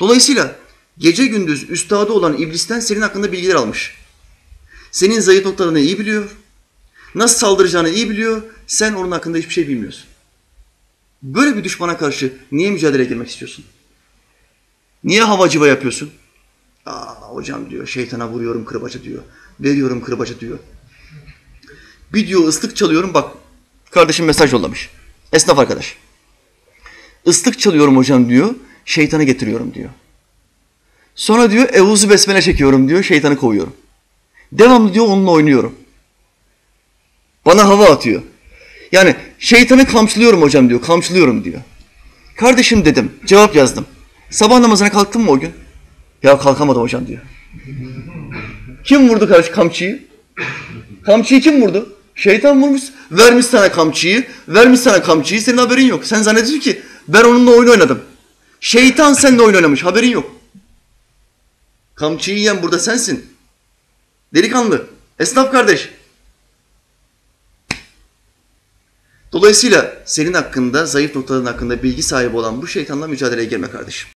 Dolayısıyla gece gündüz üstadı olan iblisten senin hakkında bilgiler almış. Senin zayıf noktalarını iyi biliyor. Nasıl saldıracağını iyi biliyor. Sen onun hakkında hiçbir şey bilmiyorsun. Böyle bir düşmana karşı niye mücadeleye girmek istiyorsun? Niye havacıva yapıyorsun? Aa hocam diyor şeytana vuruyorum kırbacı diyor. Veriyorum kırbacı diyor. Bir diyor ıslık çalıyorum bak kardeşim mesaj yollamış. Esnaf arkadaş. Islık çalıyorum hocam diyor. Şeytanı getiriyorum diyor. Sonra diyor evuzu besmele çekiyorum diyor. Şeytanı kovuyorum. Devamlı diyor onunla oynuyorum. Bana hava atıyor. Yani şeytanı kamçılıyorum hocam diyor. Kamçılıyorum diyor. Kardeşim dedim. Cevap yazdım. Sabah namazına kalktın mı o gün? Ya kalkamadım hocam diyor. Kim vurdu karşı kamçıyı? Kamçıyı kim vurdu? Şeytan vurmuş. Vermiş sana kamçıyı. Vermiş sana kamçıyı. Senin haberin yok. Sen zannediyorsun ki ben onunla oyun oynadım. Şeytan seninle oyun oynamış. Haberin yok. Kamçıyı yiyen burada sensin. Delikanlı. Esnaf kardeş. Dolayısıyla senin hakkında, zayıf noktaların hakkında bilgi sahibi olan bu şeytanla mücadeleye girme kardeşim.